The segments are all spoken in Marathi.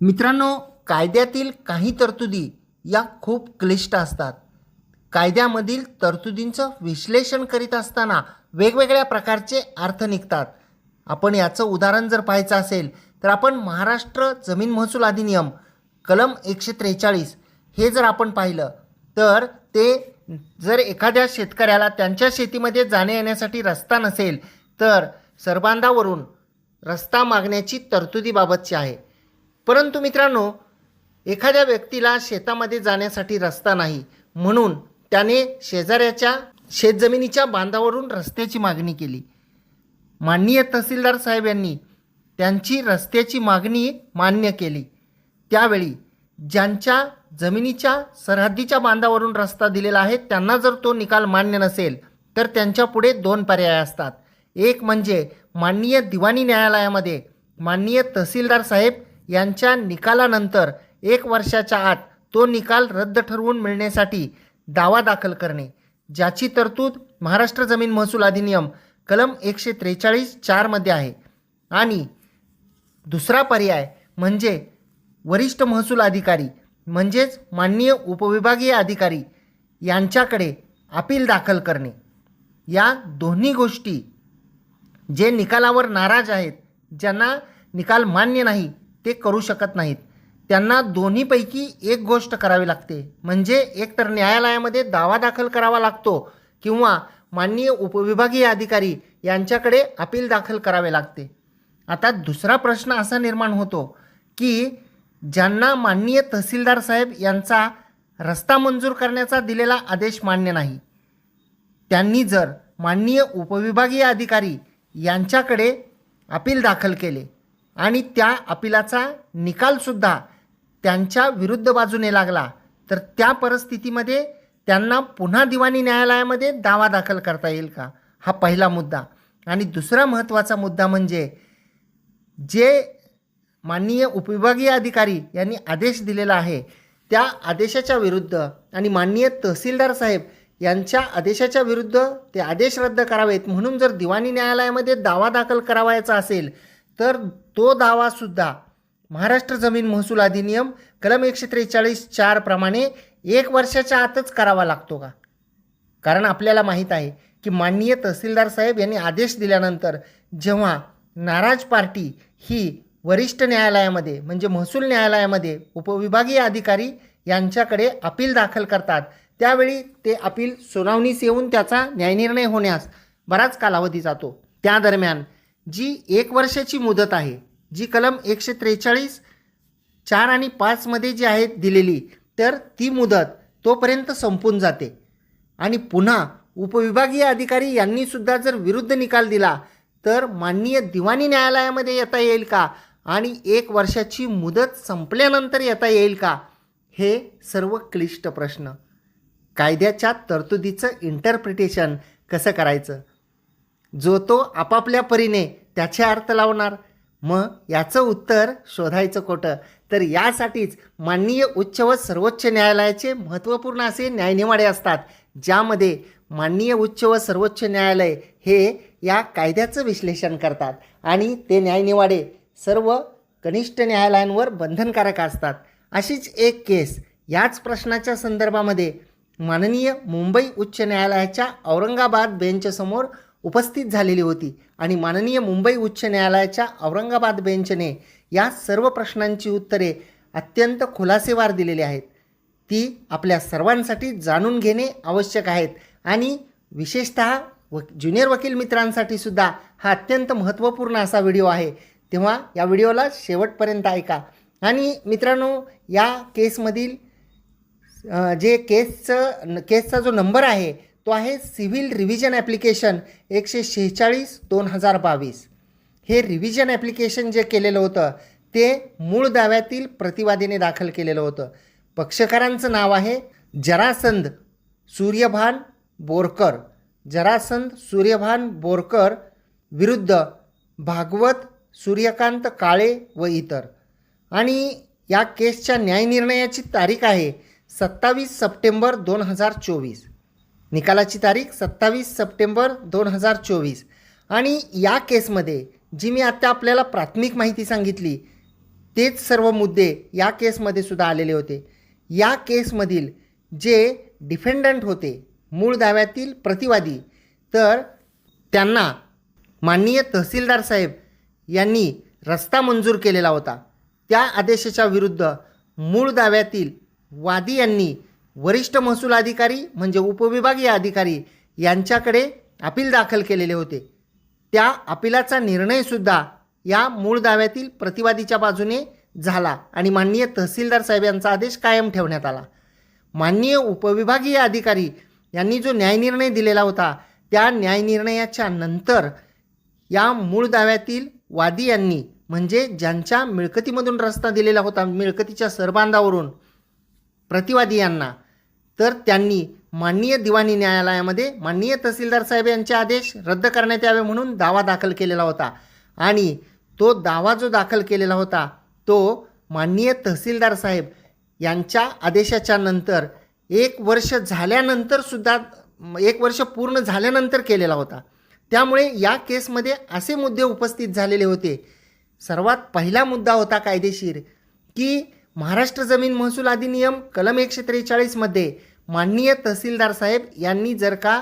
मित्रांनो कायद्यातील काही तरतुदी या खूप क्लिष्ट असतात. कायद्यामधील तरतुदींचं विश्लेषण करीत असताना वेगवेगळ्या प्रकारचे अर्थ निघतात. आपण याचं उदाहरण जर पाहायचं असेल तर आपण महाराष्ट्र जमीन महसूल अधिनियम कलम एकशे त्रेचाळीस हे जर आपण पाहिलं तर ते जर एखाद्या शेतकऱ्याला त्यांच्या शेतीमध्ये जाणे येण्यासाठी रस्ता नसेल तर सर्बांधावरून रस्ता मागण्याची तरतुदीबाबतची आहे. परंतु मित्रांनो एखाद्या व्यक्तीला शेतामध्ये जाण्यासाठी रस्ता नाही म्हणून त्याने शेजाऱ्याच्या शेतजमिनीच्या बांधावरून रस्त्याची मागणी केली. माननीय तहसीलदार साहेब यांनी त्यांची रस्त्याची मागणी मान्य केली. त्यावेळी ज्यांच्या जमिनीच्या सरहद्दीच्या बांधावरून रस्ता दिलेला आहे त्यांना जर तो निकाल मान्य नसेल तर त्यांच्या पुढे दोन पर्याय असतात. एक म्हणजे माननीय दिवाणी न्यायालयामध्ये माननीय तहसीलदार साहेब यांच्या निकालानंतर एक वर्षाच्या आत तो निकाल रद्द ठरवून मिळण्यासाठी दावा दाखल करणे. ज्याची तरतूद महाराष्ट्र जमीन महसूल अधिनियम कलम एकशे त्रेचाळीस चारमध्ये आहे. आणि दुसरा पर्याय म्हणजे वरिष्ठ महसूल अधिकारी म्हणजेच माननीय उपविभागीय अधिकारी यांच्याकडे अपील दाखल करणे. या दोन्ही गोष्टी जे निकालावर नाराज आहेत ज्यांना निकाल मान्य नाही ते करू शकत नाहीत. त्यांना दोन्हीपैकी एक गोष्ट करावी लागते. म्हणजे एकतर न्यायालयामध्ये दावा दाखल करावा लागतो किंवा माननीय उपविभागीय अधिकारी यांच्याकडे अपील दाखल करावे लागते. आता दुसरा प्रश्न असा निर्माण होतो की ज्यांना माननीय तहसीलदार साहेब यांचा रस्ता मंजूर करण्याचा दिलेला आदेश मान्य नाही त्यांनी जर माननीय उपविभागीय अधिकारी यांच्याकडे अपील दाखल केले आणि त्या अपिलाचा निकालसुद्धा त्यांच्या विरुद्ध बाजूने लागला. तर त्या परिस्थितीमध्ये त्यांना पुन्हा दिवाणी न्यायालयामध्ये दावा दाखल करता येईल का? हा पहिला मुद्दा. आणि दुसरा महत्त्वाचा मुद्दा म्हणजे जे माननीय उपविभागीय अधिकारी यांनी आदेश दिलेला आहे त्या आदेशाच्या विरुद्ध आणि माननीय तहसीलदार साहेब यांच्या आदेशाच्या विरुद्ध ते आदेश रद्द करावेत म्हणून जर दिवाणी न्यायालयामध्ये दावा दाखल करावायचा असेल तर तो दावासुद्धा महाराष्ट्र जमीन महसूल अधिनियम कलम एकशे त्रेचाळीस चार प्रमाणे एक वर्षाच्या आतच करावा लागतो का? कारण आपल्याला माहीत आहे की माननीय तहसीलदार साहेब यांनी आदेश दिल्यानंतर जेव्हा नाराज पार्टी ही वरिष्ठ न्यायालयामध्ये म्हणजे महसूल न्यायालयामध्ये उपविभागीय अधिकारी यांच्याकडे अपील दाखल करतात त्यावेळी ते अपील सुनावणीस येऊन त्याचा न्यायनिर्णय होण्यास बराच कालावधी जातो. त्या दरम्यान जी एक वर्षाची मुदत आहे जी कलम एकशे त्रेचाळीस चार आणि पाचमध्ये जी आहे दिलेली तर ती मुदत तोपर्यंत संपून जाते. आणि पुन्हा उपविभागीय अधिकारी यांनीसुद्धा जर विरुद्ध निकाल दिला तर माननीय दिवाणी न्यायालयामध्ये येता येईल का? आणि एक वर्षाची मुदत संपल्यानंतर येता येईल का? हे सर्व क्लिष्ट प्रश्न. कायद्याच्या तरतुदीचं इंटरप्रिटेशन कसं करायचं? जो तो आपापल्या परीने त्याचे अर्थ लावणार. मग याचं उत्तर शोधायचं खोटं. तर यासाठीच माननीय उच्च व सर्वोच्च न्यायालयाचे महत्त्वपूर्ण असे न्यायनिवाडे असतात ज्यामध्ये माननीय उच्च व सर्वोच्च न्यायालय हे या कायद्याचं विश्लेषण करतात आणि ते न्यायनिवाडे सर्व कनिष्ठ न्यायालयांवर बंधनकारक असतात. अशीच एक केस याच प्रश्नाच्या संदर्भामध्ये माननीय मुंबई उच्च न्यायालयाच्या औरंगाबाद बेंचसमोर उपस्थित झालेली होती आणि माननीय मुंबई उच्च न्यायालयाच्या औरंगाबाद बेंचने या सर्व प्रश्नांची उत्तरे अत्यंत खुलासेवार दिलेली आहेत. ती आपल्या सर्वांसाठी जाणून घेणे आवश्यक आहेत आणि विशेषत व ज्युनियर वकील मित्रांसाठी सुद्धा हा अत्यंत महत्त्वपूर्ण असा व्हिडिओ आहे. तेव्हा या व्हिडिओला शेवटपर्यंत ऐका. आणि मित्रांनो या केसमधील जे केसचं केसचा जो नंबर आहे तो आहे सिव्हिल रिव्हिजन ॲप्लिकेशन एकशे शेहेचाळीस दोन हजार बावीस. हे रिव्हिजन ॲप्लिकेशन जे केलेलं होतं ते मूळ दाव्यातील प्रतिवादीने दाखल केलेलं होतं. पक्षकारांचं नाव आहे जरासंध सूर्यभान बोरकर. जरासंध सूर्यभान बोरकर विरुद्ध भागवत सूर्यकांत काळे व इतर. आणि या केसच्या न्यायनिर्णयाची तारीख आहे सत्तावीस सप्टेंबर दोन हजार चोवीस. निकालाची तारीख सत्तावीस सप्टेंबर दोन हजार चोवीस. आणि या केसमध्ये जी मी आत्ता आपल्याला प्राथमिक माहिती सांगितली तेच सर्व मुद्दे या केसमध्ये सुद्धा आलेले होते. या केसमधील जे डिफेंडंट होते मूळ दाव्यातील प्रतिवादी तर त्यांना माननीय तहसीलदार साहेब यांनी रस्ता मंजूर केलेला होता. त्या आदेशाच्या विरुद्ध मूळ दाव्यातील वादी यांनी वरिष्ठ महसूल अधिकारी म्हणजे उपविभागीय अधिकारी यांच्याकडे अपील दाखल केलेले होते. त्या अपिलाचा निर्णयसुद्धा या मूळ दाव्यातील प्रतिवादीच्या बाजूने झाला आणि माननीय तहसीलदार साहेब यांचा आदेश कायम ठेवण्यात आला. माननीय उपविभागीय अधिकारी यांनी जो न्यायनिर्णय दिलेला होता त्या न्यायनिर्णयाच्या नंतर या मूळ दाव्यातील वादी यांनी म्हणजे ज्यांच्या मिळकतीमधून रस्ता दिलेला होता मिळकतीच्या सरबांधावरून प्रतिवादी यांना तर त्यांनी माननीय दिवाणी न्यायालयामध्ये माननीय तहसीलदार साहेब यांचे आदेश रद्द करण्यात यावे म्हणून दावा दाखल केलेला होता. आणि तो दावा जो दाखल केलेला होता तो माननीय तहसीलदार साहेब यांच्या आदेशाच्या नंतर एक वर्ष झाल्यानंतर सुद्धा एक वर्ष पूर्ण झाल्यानंतर केलेला होता. त्यामुळे या केसमध्ये असे मुद्दे उपस्थित झालेले होते. सर्वात पहिला मुद्दा होता कायदेशीर की महाराष्ट्र जमीन महसूल अधिनियम कलम एकशे त्रेचाळीसमध्ये माननीय तहसीलदार साहेब यांनी जर का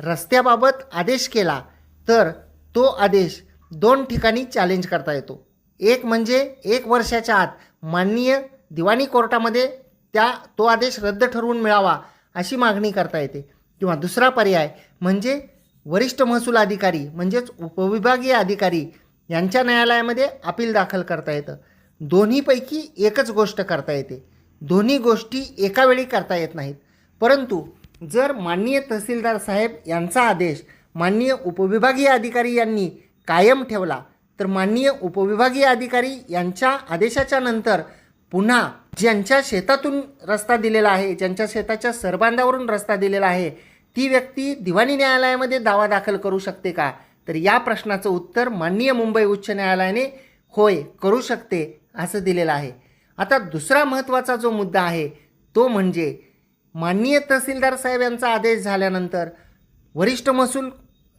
रस्त्याबाबत आदेश केला तर तो आदेश दोन ठिकाणी चॅलेंज करता येतो. एक म्हणजे एक वर्षाच्या आत माननीय दिवाणी कोर्टामध्ये त्या तो आदेश रद्द ठरवून मिळावा अशी मागणी करता येते. किंवा दुसरा पर्याय म्हणजे वरिष्ठ महसूल अधिकारी म्हणजेच उपविभागीय अधिकारी यांच्या न्यायालयामध्ये अपील दाखल करता येतं. दोन्हीपैकी एकच गोष्ट करता येते. दोन्ही गोष्टी एकावेळी करता येत नाहीत. परंतु जर माननीय तहसीलदार साहेब यांचा आदेश माननीय उपविभागीय अधिकारी यांनी कायम ठेवला तर माननीय उपविभागीय अधिकारी यांच्या आदेशाच्या नंतर पुन्हा ज्यांच्या शेतातून रस्ता दिलेला आहे ज्यांच्या शेताच्या सरबांधावरून रस्ता दिलेला आहे ती व्यक्ती दिवाणी न्यायालयामध्ये दावा दाखल करू शकते का? तर या प्रश्नाचं उत्तर माननीय मुंबई उच्च न्यायालयाने होय करू शकते असं दिलेलं आहे. आता दुसरा महत्त्वाचा जो मुद्दा आहे तो म्हणजे माननीय तहसीलदार साहेब यांचा आदेश झाल्यानंतर वरिष्ठ महसूल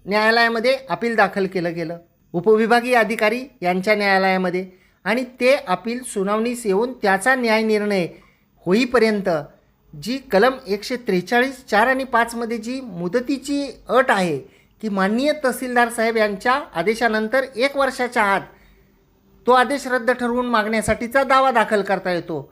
न्यायालयामध्ये अपील दाखल केलं गेलं. उपविभागीय अधिकारी यांच्या न्यायालयामध्ये आणि ते अपील सुनावणीस येऊन त्याचा न्यायनिर्णय होईपर्यंत जी कलम एकशे त्रेचाळीस चार आणि पाचमध्ये जी मुदतीची अट आहे की माननीय तहसीलदार साहेब यांच्या आदेशानंतर एक वर्षाच्या आत तो आदेश रद्द ठरवून मागण्यासाठीचा दावा दाखल करता येतो.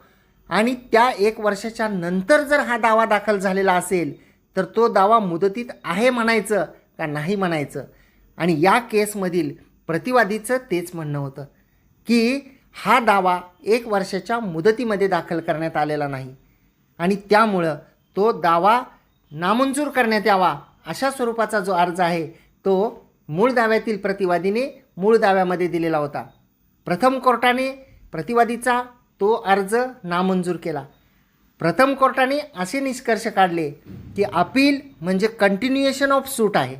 आणि त्या एक वर्षाच्या नंतर जर हा दावा दाखल झालेला असेल तर तो दावा मुदतीत आहे म्हणायचं का नाही म्हणायचं? आणि या केसमधील प्रतिवादीचं तेच म्हणणं होतं की हा दावा एक वर्षाच्या मुदतीमध्ये दाखल करण्यात आलेला नाही. आणि त्यामुळं तो दावा नामंजूर करण्यात यावा अशा स्वरूपाचा जो अर्ज आहे तो मूळ दाव्यातील प्रतिवादीने मूळ दाव्यामध्ये दिलेला होता. प्रथम कोर्टाने प्रतिवादीचा तो अर्ज नामंजूर केला. प्रथम कोर्टाने असे निष्कर्ष काढले की अपील म्हणजे कंटिन्युएशन ऑफ सूट आहे.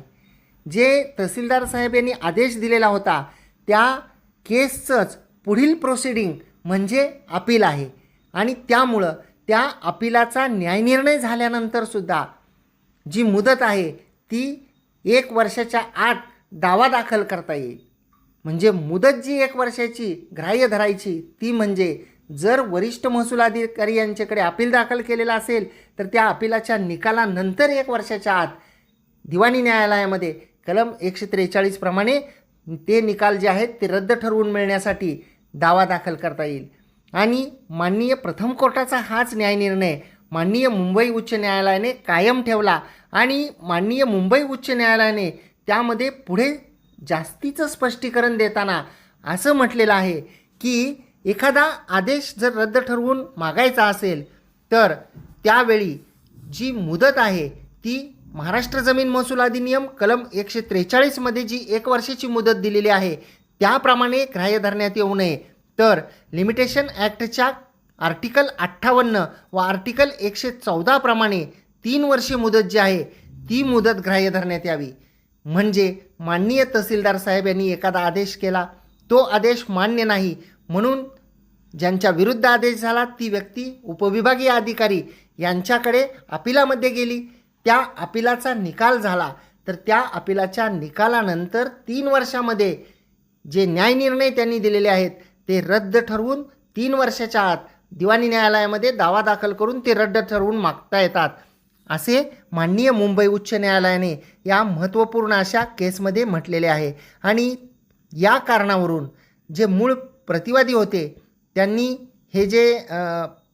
जे तहसीलदार साहेब यांनी आदेश दिलेला होता त्या केसचंच पुढील प्रोसिडिंग म्हणजे अपील आहे. आणि त्यामुळं त्या अपिलाचा न्यायनिर्णय झाल्यानंतरसुद्धा जी मुदत आहे ती एक वर्षाच्या आत दावा दाखल करता येईल. म्हणजे मुदत जी एक वर्षाची ग्राह्य धरायची ती म्हणजे जर वरिष्ठ महसूल अधिकारी यांच्याकडे अपील दाखल केलेला असेल तर त्या अपिलाच्या निकालानंतर एक वर्षाच्या आत दिवाणी न्यायालयामध्ये कलम एकशे त्रेचाळीसप्रमाणे ते निकाल जे आहेत ते रद्द ठरवून मिळण्यासाठी दावा दाखल करता येईल. आणि माननीय प्रथम कोर्टाचा हाच न्यायनिर्णय माननीय मुंबई उच्च न्यायालयाने कायम ठेवला आणि माननीय मुंबई उच्च न्यायालयाने त्यामध्ये पुढे जास्तीचं स्पष्टीकरण देताना असं म्हटलेलं आहे की एखादा आदेश जर रद्द ठरवून मागायचा असेल तर त्यावेळी जी मुदत आहे ती महाराष्ट्र जमीन महसूल अधिनियम कलम एकशे त्रेचाळीसमध्ये जी एक वर्षाची मुदत दिलेली आहे त्याप्रमाणे ग्राह्य धरण्यात येऊ नये. तर लिमिटेशन ॲक्टच्या आर्टिकल अठ्ठावन्न व आर्टिकल एकशे चौदाप्रमाणे तीन वर्षे मुदत जी आहे ती मुदत ग्राह्य धरण्यात यावी. म्हणजे माननीय तहसीलदार साहेब यांनी एखादा आदेश केला तो आदेश मान्य नाही. म्हणून ज्यांच्या विरुद्ध आदेश झाला ती व्यक्ती उपविभागीय अधिकारी यांच्याकडे अपिलामध्ये गेली. त्या अपिलाचा निकाल झाला. तर त्या अपिलाच्या निकालानंतर तीन वर्षामध्ये जे न्यायनिर्णय त्यांनी दिलेले आहेत ते रद्द ठरवून तीन वर्षाच्या आत दिवाणी न्यायालयामध्ये दावा दाखल करून ते रद्द ठरवून मागता येतात. असे माननीय मुंबई उच्च न्यायालयाने या महत्त्वपूर्ण अशा केसमध्ये म्हटलेले आहे. आणि या कारणावरून जे मूळ प्रतिवादी होते त्यांनी हे जे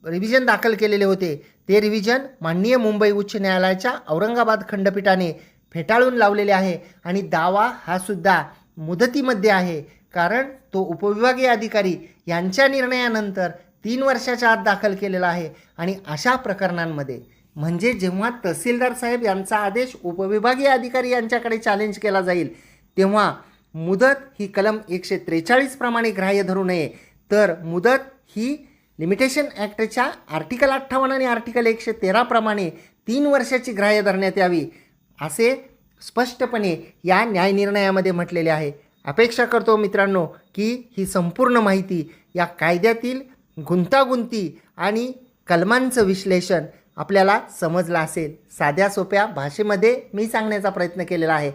रिव्हिजन दाखल केलेले होते ते रिव्हिजन माननीय मुंबई उच्च न्यायालयाच्या औरंगाबाद खंडपीठाने फेटाळून लावलेले आहे. आणि दावा हा सुद्धा मुदतीमध्ये आहे. कारण तो उपविभागीय अधिकारी यांच्या निर्णयानंतर तीन वर्षाच्या आत दाखल केलेला आहे. आणि अशा प्रकरणांमध्ये म्हणजे जेव्हा तहसीलदार साहेब यांचा आदेश उपविभागीय अधिकारी यांच्याकडे चॅलेंज केला जाईल तेव्हा मुदत ही कलम एकशे त्रेचाळीस प्रमाणे ग्राह्य धरू नये. तर मुदत ही लिमिटेशन ॲक्टच्या आर्टिकल अठ्ठावन्न आणि आर्टिकल एकशे तेराप्रमाणे तीन वर्षाची ग्राह्य धरण्यात यावी असे स्पष्टपणे या न्यायनिर्णयामध्ये म्हटलेले आहे. अपेक्षा करतो मित्रांनो की ही संपूर्ण माहिती या कायद्यातील गुंतागुंती आणि कलमांचं विश्लेषण आपल्याला समजला असेल. साध्या सोप्या भाषेमध्ये मी सांगण्याचा प्रयत्न केलेला आहे.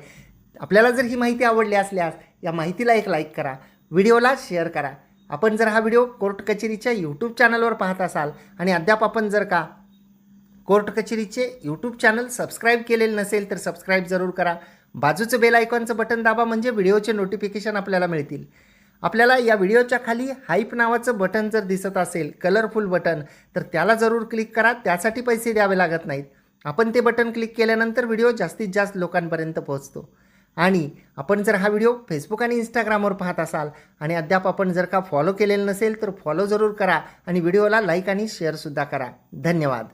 आपल्याला जर ही माहिती आवडली असल्यास या माहितीला एक लाईक करा. व्हिडिओला शेअर करा. आपण जर हा व्हिडिओ कोर्ट कचेरीच्या यूट्यूब चॅनलवर पाहत असाल आणि अद्याप आपण जर का कोर्ट कचेरीचे यूट्यूब चॅनल सबस्क्राईब केलेले नसेल तर सबस्क्राईब जरूर करा. बाजूचं बेल आयकॉनचं बटन दाबा म्हणजे व्हिडिओचे नोटिफिकेशन आपल्याला मिळतील. आपल्याला या व्हिडिओच्या खाली हाईप नावाचं बटन जर दिसत असेल कलरफुल बटन तर त्याला जरूर क्लिक करा. त्यासाठी पैसे द्यावे लागत नाहीत. आपण ते बटन क्लिक केल्यानंतर व्हिडिओ जास्तीत जास्त लोकांपर्यंत पोहोचतो. आणि आपण जर हा व्हिडिओ फेसबुक आणि इंस्टाग्रामवर पाहत असाल आणि अद्याप आपण जर का फॉलो केलेलं नसेल तर फॉलो जरूर करा आणि व्हिडिओला लाईक आणि शेअरसुद्धा करा. धन्यवाद.